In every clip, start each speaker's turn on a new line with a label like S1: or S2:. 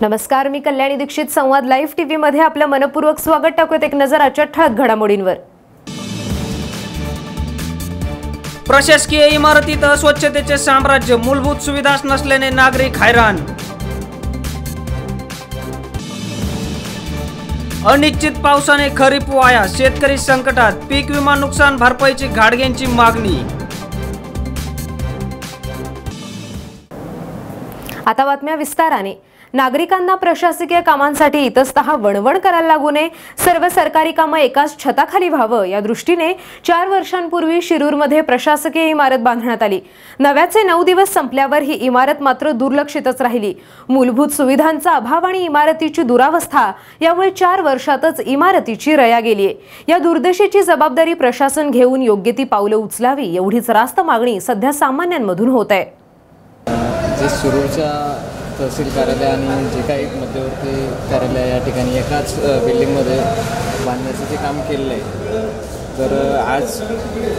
S1: नमस्कार मी कल्याणी दीक्षित. संवाद live TV मध्ये आपलं मनपूर्वक स्वागत टाकूयात एक नजर आजच्या ठळक घडामोडींवर.
S2: प्रशासकीय इमारतीत अस्वच्छतेचे साम्राज्य मूलभूत सुविधाच नसल्याने नागरिक हैराण. अनिश्चित पावसाने खरीप वाया शेतकरी संकटात पीक विमा नुकसान भरपाईची घाडग्यांची मागणी.
S1: आता बातम्या विस्ताराने. नागरिकांना प्रशासकीय कामांसाठी इतस्तः वणवण करायला लागू नये. सर्व सरकारी कामं एकाच छताखाली व्हावं. या दृष्टीने चार वर्षांपूर्वी शिरूरमध्ये प्रशासकीय इमारत बांधण्यात आली. नव्याचे नऊ दिवस संपल्यावर ही इमारत मात्र दुर्लक्षितच राहिली. मूलभूत सुविधांचा अभाव आणि इमारतीची दुरावस्था यामुळे चार वर्षातच इमारतीची रया गेलीय या दुर्दशेची जबाबदारी प्रशासन घेऊन योग्य ती पावलं उचलावी एवढीच रास्त मागणी सध्या सामान्यांमधून होत आहे.
S3: जे तहसील कार्यालय आणि जे काही मध्यवर्ती कार्यालय या ठिकाणी एकाच बिल्डिंगमध्ये बांधण्याचं जे काम केलेलं आहे. तर आज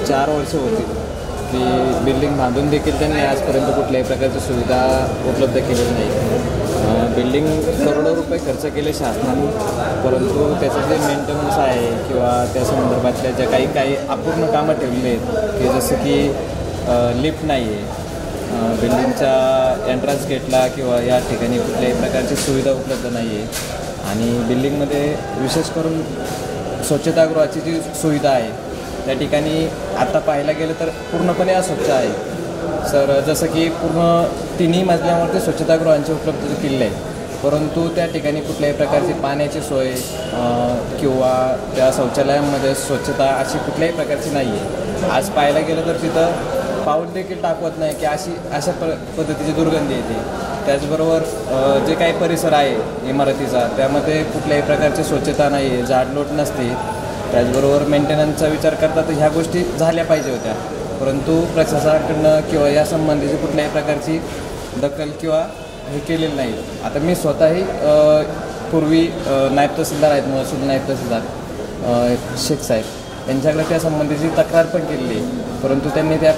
S3: चार वर्ष होतील की बिल्डिंग बांधून देखील त्यांनी आजपर्यंत कुठल्याही प्रकारची सुविधा उपलब्ध केलेली नाही. बिल्डिंग करोडो रुपये खर्च केले शासनाने परंतु त्याचं जे मेंटेनन्स आहे किंवा त्या संदर्भातल्या ज्या काही काही अपूर्ण कामं ठेवलेली आहेत की जसं की लिफ्ट नाही आहे बिल्डिंगच्या एंट्रन्स गेटला किंवा या ठिकाणी कुठल्याही प्रकारची सुविधा उपलब्ध नाही आहे आणि बिल्डिंगमध्ये विशेष करून स्वच्छतागृहाची जी सुविधा आहे त्या ठिकाणी आता पाहायला गेलं तर पूर्णपणे अस्वच्छ आहे. सर जसं की पूर्ण तिन्ही मजल्यावरती स्वच्छतागृहांची उपलब्ध केलेली आहे. परंतु त्या ठिकाणी कुठल्याही प्रकारची पाण्याची सोय किंवा त्या शौचालयांमध्ये स्वच्छता अशी कुठल्याही प्रकारची नाही आहे आज पाहायला गेलं तर तिथं पाऊल देखील टाकवत नाही की अशी अशा प पद्धतीची दुर्गंधी येते. त्याचबरोबर जे काही परिसर आहे इमारतीचा त्यामध्ये कुठल्याही प्रकारची स्वच्छता नाही आहे झाडलोट नसते. त्याचबरोबर मेंटेनन्सचा विचार करता तर ह्या गोष्टी झाल्या पाहिजे होत्या. परंतु प्रशासनाकडनं किंवा या संबंधीची कुठल्याही प्रकारची दखल किंवा हे केलेलं नाही. आता मी स्वतःही पूर्वी नायब तहसीलदार आहेत महसूल नायब तहसीलदार शेख साहेब. यांच्याकडे त्या संबंधीची तक्रार पण केलेली परंतु त्यांनी त्या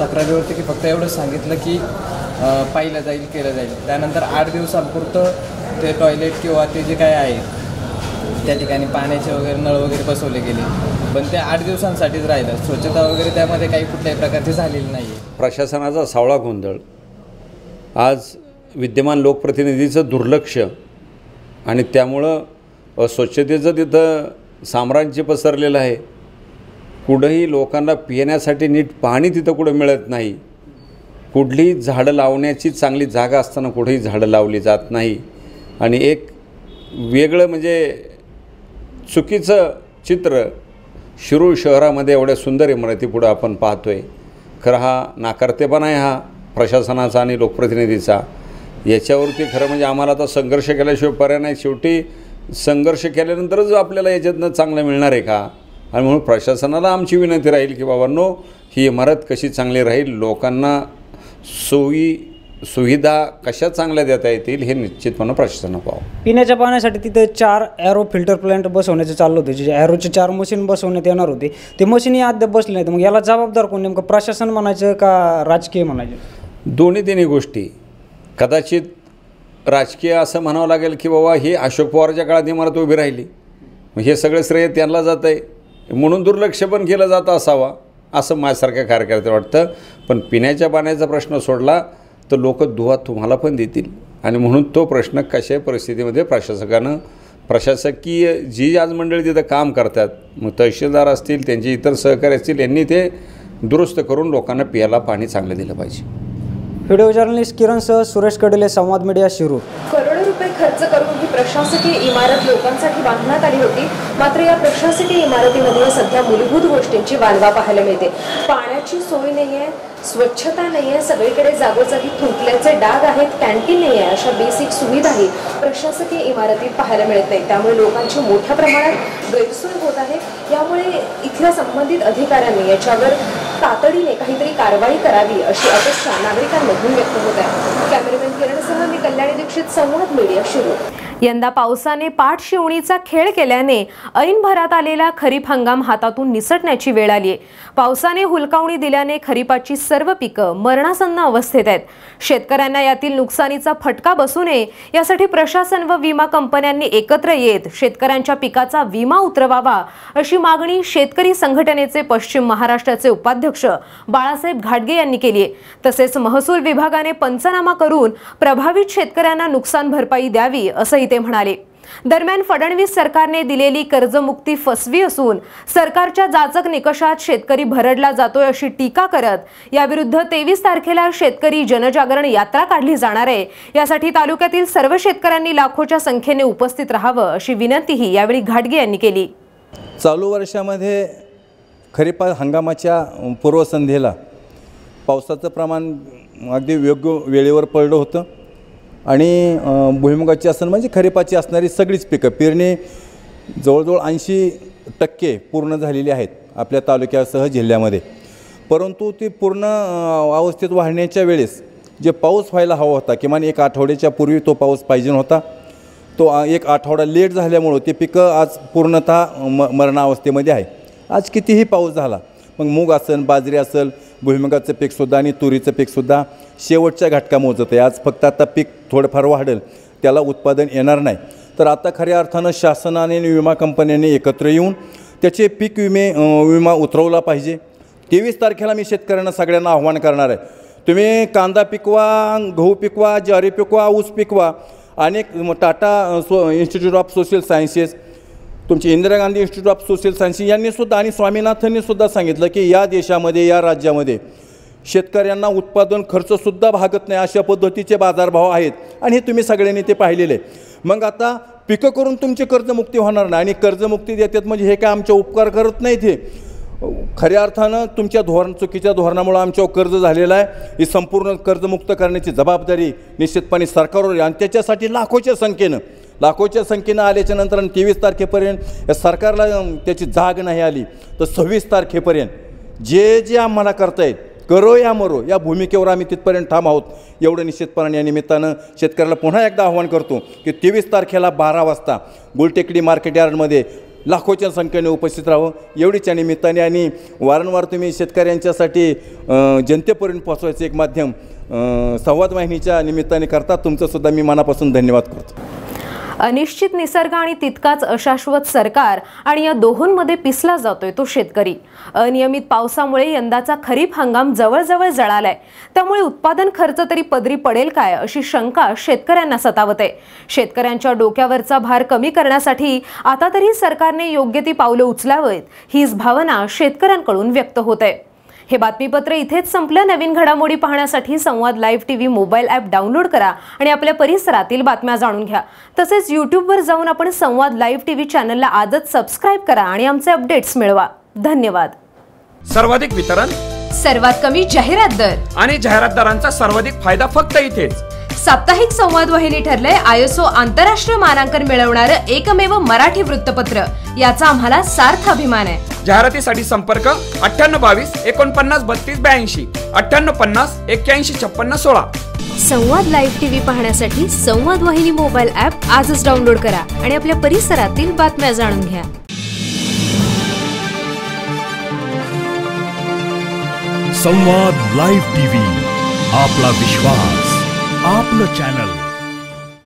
S3: तक्रारीवरती की फक्त एवढं सांगितलं की पाहिलं जाईल केलं जाईल. त्यानंतर आठ दिवसांपुरतं ते टॉयलेट किंवा ते जे काय आहे त्या ठिकाणी पाण्याचे वगैरे नळ वगैरे बसवले गेले. पण ते आठ दिवसांसाठीच राहिलं. स्वच्छता वगैरे त्यामध्ये काही कुठल्याही प्रकारची झालेली नाही आहे
S4: प्रशासनाचा सावळा गोंधळ. आज विद्यमान लोकप्रतिनिधीचं दुर्लक्ष आणि त्यामुळं अस्वच्छतेचं तिथं साम्राज्य पसरलेलं आहे. कुठंही लोकांना पिण्यासाठी नीट पाणी तिथं कुठं मिळत नाही. कुठलीही झाडं लावण्याची चांगली जागा असताना कुठेही झाडं लावली जात नाही. आणि एक वेगळं म्हणजे चुकीचं चित्र शिरूर शहरामध्ये एवढ्या सुंदर इमारती पुढं आपण पाहतो आहे खरं हा नाकारतेपणा आहे हा प्रशासनाचा आणि लोकप्रतिनिधीचा. याच्यावरती खरं म्हणजे आम्हाला आता संघर्ष केल्याशिवाय पर्याय नाही. शेवटी संघर्ष केल्यानंतरच आपल्याला याच्यातनं चांगलं मिळणार आहे का? आणि म्हणून प्रशासनाला आमची विनंती राहील की बाबांनो ही इमारत कशी चांगली राहील लोकांना सोयी सुविधा कशा चांगल्या देता येतील हे निश्चितपणे प्रशासनानं पाहावं.
S5: पिण्याच्या पाण्यासाठी तिथे चार ॲरो फिल्टर प्लांट बसवण्याचे चाललं होते. जे ॲरोचे चार मशीन बसवण्यात येणार होते. ते मशीनही अद्याप बसले नाहीत. मग याला जबाबदार कोण नेमकं? प्रशासन म्हणायचं का राजकीय म्हणायचं?
S4: दोन्ही तिन्ही गोष्टी. कदाचित राजकीय असं म्हणावं लागेल की बाबा ही अशोक पवारच्या काळात इमारत उभी राहिली. मग हे सगळे श्रेय त्यांना जातं आहे म्हणून दुर्लक्ष पण केलं जातं असावा. असं माझ्यासारख्या कार्यकर्ते वाटतं. पण पिण्याच्या पाण्याचा प्रश्न सोडला तर लोक दुवा तुम्हाला पण देतील. आणि म्हणून तो प्रश्न कशा परिस्थितीमध्ये प्रशासकानं प्रशासकीय जी आज मंडळी तिथं काम करतात मग तहसीलदार असतील त्यांचे इतर सहकारी असतील यांनी ते दुरुस्त करून लोकांना पियाला पाणी चांगलं दिलं पाहिजे.
S5: व्हिडिओ जर्नलिस्ट किरणसह सुरेश कडले संवाद मीडिया शिरूर.
S1: करोडो रुपये खर्च करून ही प्रशासकीय इमारत लोकांसाठी बांधण्यात आली होती. मात्र या प्रशासकीय इमारतीमध्ये सध्या मूलभूत गोष्टींची वानवा पाहायला मिळते. पाण्याची सोय नाही आहे स्वच्छता नाही आहे सगळीकडे जागोजागी थुंकल्याचे डाग आहेत कॅन्टीन नाही आहे अशा बेसिक सुविधाही प्रशासकीय इमारतीत पाहायला मिळत नाही. त्यामुळे लोकांची मोठ्या प्रमाणात गैरसोय होत आहे. यामुळे इथल्या संबंधित अधिकाऱ्यांनी याच्यावर तातडीने काहीतरी कारवाई करावी अशी अपेक्षा नागरिकांमधून व्यक्त होत आहे. कॅमेरामॅन किरणसह मी कल्याणी दीक्षित संवाद मीडिया सुरू यंदा पावसाने पाठ शिवणीचा खेळ केल्याने ऐन भरात आलेला खरीप हंगाम हातातून निसटण्याची वेळ आली आहे. पावसाने हुलकावणी दिल्याने खरीपाची सर्व पिकं मरणासन्न अवस्थेत आहेत. शेतकऱ्यांना यातील नुकसानीचा फटका बसू नये यासाठी प्रशासन व विमा कंपन्यांनी एकत्र येत शेतकऱ्यांच्या पिकाचा विमा उतरवावा अशी मागणी शेतकरी संघटनेचे पश्चिम महाराष्ट्राचे उपाध्यक्ष बाळासाहेब घाटगे यांनी केली आहे. तसेच महसूल विभागाने पंचनामा करून प्रभावित शेतकऱ्यांना नुकसान भरपाई द्यावी असंही ते म्हणाले दरम्यान फडणवीस सरकारने दिलेली कर्जमुक्ती फसवी असून सरकारच्या जाचक निकषात शेतकरी भरडला जातोय अशी टीका करत याविरुद्ध तेवीस तारखेला शेतकरी जनजागरण यात्रा काढली जाणार आहे. यासाठी तालुक्यातील सर्व शेतकऱ्यांनी लाखोच्या संख्येने उपस्थित राहावं अशी विनंतीही यावेळी घाटगे यांनी केली.
S6: चालू वर्षामध्ये खरीप हंगामाच्या पूर्वसंध्येला पावसाचं प्रमाण अगदी योग्य वेळेवर पडलं होतं. आणि भुईमुगाची असण म्हणजे खरीपाची असणारी सगळीच पिकं. पेरणी जवळजवळ ऐंशी टक्के पूर्ण झालेली आहेत आपल्या तालुक्यासह जिल्ह्यामध्ये. परंतु ती पूर्ण अवस्थेत वाढण्याच्या वेळेस जे पाऊस व्हायला हवा होता किमान एक आठवड्याच्या पूर्वी तो पाऊस पाहिजे होता तो एक आठवडा लेट झाल्यामुळं ते पिकं आज पूर्णतः म मरणावस्थेमध्ये आहे. आज कितीही पाऊस झाला मग मूग असेल बाजरी असेल भुईमुगाचं पीकसुद्धा आणि तुरीचं पीकसुद्धा शेवटच्या घटका मोजत आहे. आज फक्त आता पीक थोडंफार वाढेल त्याला उत्पादन येणार नाही. तर आता खऱ्या अर्थानं शासनाने आणि विमा कंपन्यांनी एकत्र येऊन त्याचे पीक विमे विमा उतरवला पाहिजे. तेवीस तारखेला मी शेतकऱ्यांना सगळ्यांना आव्हान करणार आहे. तुम्ही कांदा पिकवा गहू पिकवा ज्वारी पिकवा ऊस पिकवा अनेक Tata so institute of social sciences तुमची Indira Gandhi institute of social science यांनी सुद्धा आणि स्वामीनाथननी सुद्धा सांगितलं की या देशामध्ये या राज्यामध्ये शेतकऱ्यांना उत्पादन खर्चसुद्धा भागत नाही अशा पद्धतीचे बाजारभाव आहेत. आणि हे तुम्ही सगळ्यांनी ते पाहिलेले. आहे. मग आता पिकं करून तुमची कर्जमुक्ती होणार नाही आणि कर्जमुक्ती देतात म्हणजे हे काय आमचे उपकार करत नाहीत हे? खऱ्या अर्थानं तुमच्या धोरण चुकीच्या धोरणामुळे आमच्यावर कर्ज झालेलं आहे. ही संपूर्ण कर्जमुक्त करण्याची जबाबदारी निश्चितपणे सरकारवर आणि त्याच्यासाठी लाखोच्या संख्येनं लाखोच्या संख्येनं आल्याच्यानंतर आणि तेवीस तारखेपर्यंत या सरकारला त्याची जाग नाही आली तर सव्वीस तारखेपर्यंत जे जे आम्हाला करतायत करो या मरो या भूमिकेवर आम्ही तिथपर्यंत ठाम आहोत. एवढं निश्चितपणे या निमित्तानं शेतकऱ्याला पुन्हा एकदा आव्हान करतो की तेवीस तारखेला बारा वाजता गुलटेकडी मार्केट यार्डमध्ये लाखोच्या संख्येने उपस्थित राहावं. एवढीच या निमित्ताने आणि वारंवार तुम्ही शेतकऱ्यांच्यासाठी जनतेपर्यंत पोहोचवायचं एक माध्यम संवाद वाहिनीच्या निमित्ताने करता तुमचंसुद्धा मी मनापासून धन्यवाद करतो.
S1: अनिश्चित निसर्ग आणि तितकाच अशाश्वत सरकार आणि या दोहोंमध्ये पिसला जातोय तो शेतकरी. अनियमित पावसामुळे यंदाचा खरीप हंगाम जवळजवळ जळालाय. त्यामुळे उत्पादन खर्च तरी पदरी पडेल काय अशी शंका शेतकऱ्यांना सतावत. आहे शेतकऱ्यांच्या डोक्यावरचा भार कमी करण्यासाठी आता तरी सरकारने योग्य ती पावलं उचलावेत हीच भावना शेतकऱ्यांकडून व्यक्त होत. आहे हे बातमीपत्र इथेच संपलं. नवीन घडामोडी पाहण्यासाठी Samvad live TV mobile app download करा आणि आपल्या परिसरातील बातम्या जाणून घ्या. तसेच यूट्यूबवर जाऊन आपण संवाद लाईव्ह टीव्ही चॅनलला आजच सबस्क्राईब करा आणि आमचे अपडेट्स मिळवा. धन्यवाद.
S2: सर्वाधिक वितरण
S7: सर्वात कमी जाहिरात दर.
S2: आणि जाहिरातदारांचा सर्वाधिक फायदा फक्त इथेच.
S7: साप्ताहिक संवाद वाहिनी ठरलंय आयएसओ आंतरराष्ट्रीय मानांकन मिळवणारं एकमेव मराठी वृत्तपत्र. याचा आम्हाला सार्थ अभिमान आहे.
S2: जाहिरातीसाठी संपर्क अठ्ठ्याण्णव बावीस एकोणपन्नास बत्तीस ब्याऐंशी. अठ्ठ्याण्णव पन्नास एक्क्याऐंशी छप्पन्न सोळा.
S7: संवाद लाईव्ह टीव्ही पाहण्यासाठी संवाद वाहिनी मोबाईल ऍप आजच डाउनलोड करा आणि आपल्या परिसरातील बातम्या जाणून घ्या.
S8: संवाद लाईव्ह टीव्ही आपला विश्वास. आपलं चॅनल